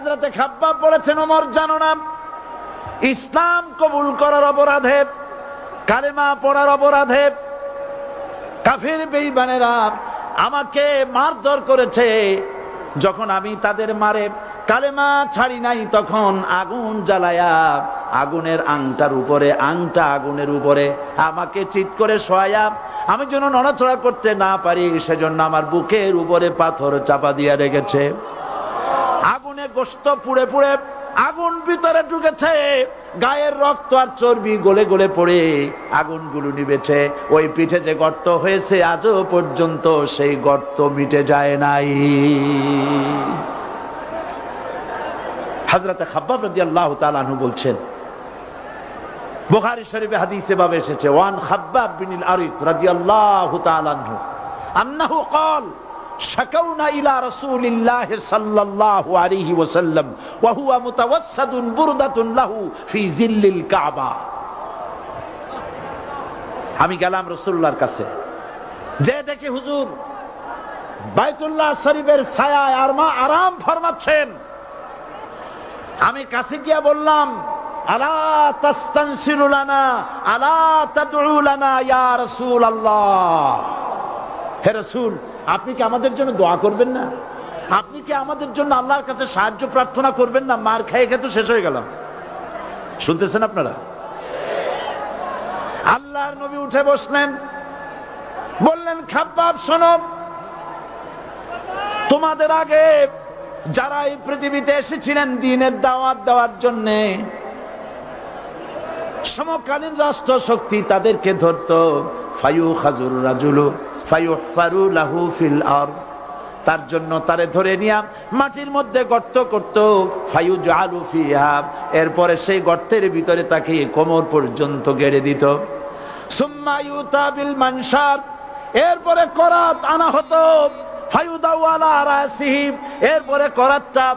হাজরাতে খাব্বাব বলেছেন, ওমর, জানো না, ইসলাম কবুল করার অপরাধে, কালেমা পড়ার অপরাধে কাফির বেইমানেরা আমাকে মারধর করেছে। যখন আমি তাদের মারে কালেমা ছাড়ি নাই, তখন আগুন জ্বালায়া আগুনের আংটার উপরে, আংটা আগুনের উপরে আমাকে চিৎ করে শোয়া আমি যেন নড়াচড়া করতে না পারি, সেজন্য আমার বুকের উপরে পাথর চাপা দিয়া রেখেছে। গোস্ত পুড়ে পুড়ে আগুন ভিতরে ঢুকেছে। গায়ের রক্ত আর চর্বি গলে গলে পড়ে। আগুন আগুনগুলো নিবেছে ওই পিঠে যে গর্ত হয়েছে, আজও পর্যন্ত সেই গর্ত মিটে যায় নাই। হাজরাতে খাব্বাব রাজি আল্লাহ তালু বলছেন, বোখারি শরীফে হাদিস এভাবে এসেছে, ওয়ান খাব্বাব বিনিল আরিফ রাজি আল্লাহ তালু আন্নাহু কল শাকাউনা ইলা রাসূলিল্লাহ সাল্লাল্লাহু আলাইহি ওয়াসাল্লাম, ওয়া হুয়া মুতাওয়াসসাদুন বুরদাতুন লাহু ফি জিল্লিল কাবা। আমি গেলাম রসুল্লাহর কাছে। যে দেখি হুজুর বাইতুল্লাহ শরীফের ছায়ায় আর মা আরাম ফরমাচ্ছেন। আমি কাছে গিয়া বললাম, আলা তাস্তানসিরুলানা আলা তাদউলানা ইয়া রাসূলুল্লাহ? হে রাসূল আপনি কি আমাদের জন্য দোয়া করবেন না? আপনি কি আমাদের জন্য আল্লাহর কাছে সাহায্য প্রার্থনা করবেন না? মার খেয়ে খেয়ে তো শেষ হয়ে গেলাম। শুনতেছেন আপনারা? আল্লাহর নবী উঠে বসলেন। বললেন, খাব্বাব, শোনো। তোমাদের আগে যারা এই পৃথিবীতে এসেছিলেন দিনের দাওয়াত দেওয়ার জন্যে, সমকালীন রাষ্ট্র শক্তি তাদেরকে ধরত ফায়ু খাজুর রাজুলু। তার জন্য তারে ধরে নিয়া মাটির মধ্যে গর্ত করত এরপরে সেই গর্তের ভিতরে তাকে কোমর পর্যন্ত গেড়ে দিত। সুম্মা ইউতাবিল মানসার। এরপরে করাত আনা হতো রাসিহি এরপরে করাত চাপ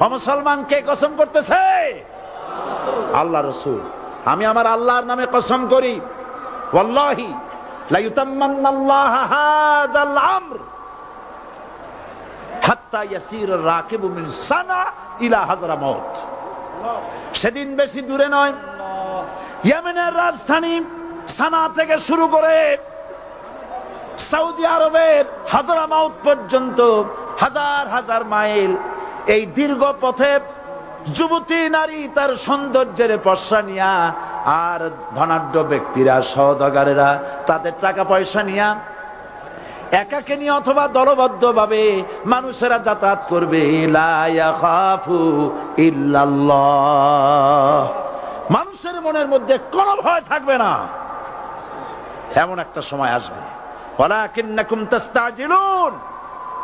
মুসলমান কে কসম করতেছে? আল্লাহ রসুল। আমি আমার আল্লাহর নামে কসম করি। হাজরামাউত সেদিন বেশি দূরে নয় রাজধানী সানা থেকে শুরু করে সৌদি আরবের হাদরামাউত পর্যন্ত হাজার হাজার মাইল এই দীর্ঘ পথে যুবতী নারী তার সৌন্দর্যের পশা নিয়া আর ধনাঢ্য ব্যক্তিরা, সহদগারেরা তাদের টাকা পয়সা নিয়া একাকে নিয়ে অথবা দলবদ্ধ ভাবে মানুষেরা যাতায়াত করবে। মানুষের মনের মধ্যে কোনো ভয় থাকবে না। এমন একটা সময় আসবে। ওয়ালাকিন্নাকুম তাস্তাজিলুন।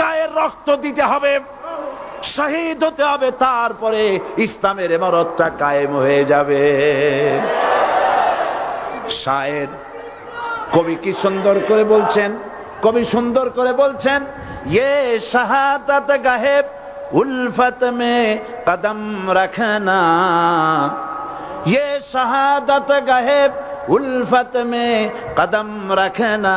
গায়ের রক্ত দিতে হবে, শহীদ হতে হবে, তারপরে ইসলামের এমারতটা কায়েম হয়ে যাবে। শায়ের কবি কি সুন্দর করে বলছেন? কবি সুন্দর করে বলছেন ইয়ে শাহাদাত গাহেব উলফত মে কদম রাখনা। ইয়ে শাহাদাত গাহেব উলফত মে কদম রাখনা।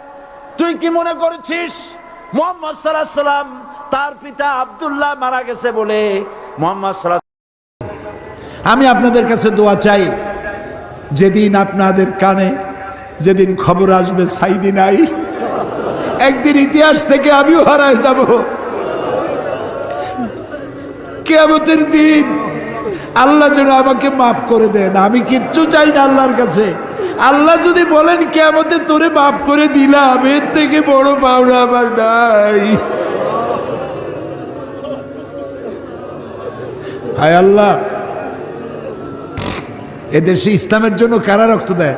তুই কি মনে করেছিস? মোহাম্মদ সাল্লাম তার পিতা আব্দুল্লাহ মারা গেছে বলে মোহাম্মদ সাল্লাহ আমি আপনাদের কাছে দোয়া চাই, যেদিন আপনাদের কানে যেদিন খবর আসবে, সাইদি নাই। একদিন ইতিহাস থেকে আমিও হারায় যাব। কেয়ামতের দিন আল্লাহ যেন আমাকে মাফ করে দেন। আমি কিচ্ছু চাই না আল্লাহর কাছে। আল্লাহ যদি বলেন, কেয়ামতে তোরে বাপ করে দিলাম, এর থেকে বড় পাওনা আমার নাই। হায় আল্লাহ। এদেশে ইসলামের জন্য কারা রক্ত দেয়?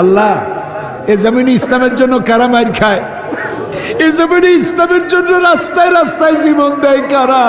আল্লাহ, এ জমিনে ইসলামের জন্য কারা মার খায়? এ জমিনে ইসলামের জন্য রাস্তায় রাস্তায় জীবন দেয় কারা?